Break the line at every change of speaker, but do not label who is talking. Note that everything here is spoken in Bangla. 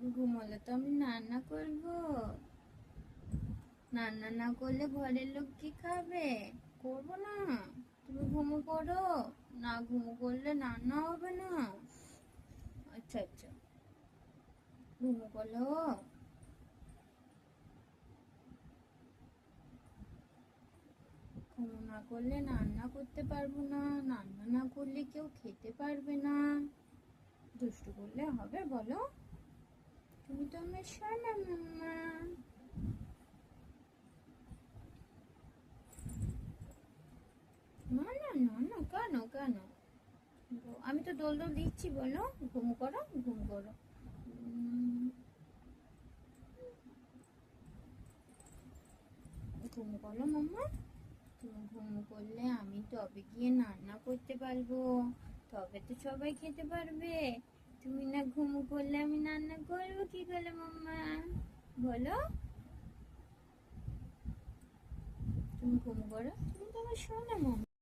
ঘুমোলে তো আমি রান্না করব। রান্না না করলে ঘরের লোক কি খাবে? করব না। তুমি ঘুমো করো না ঘুমো করলে রান্না হবে না। আচ্ছা আচ্ছা। ঘুমো করল ঘুমো না করলে রান্না করতে পারব না। রান্না না করলে কেউ খেতে পারবে না। দুষ্টু করলে হবে, বলো। তুমি সোনা মাম্মা না না না না কেন কেন আমি তো দোল দোল দিচ্ছি বলো ঘুম করো ঘুম করো ঘুম করো মাম্মা তুমি ঘুম করলে আমি তবে গিয়ে রান্না করতে পারব তবে তো সবাই খেতে পারবে তুমি না ঘুম করলে আমি রান্না করব, কি করে মাম্মা? বলো। তুমি ঘুম করো? তুমি তো আমার শোনো মাম্মা।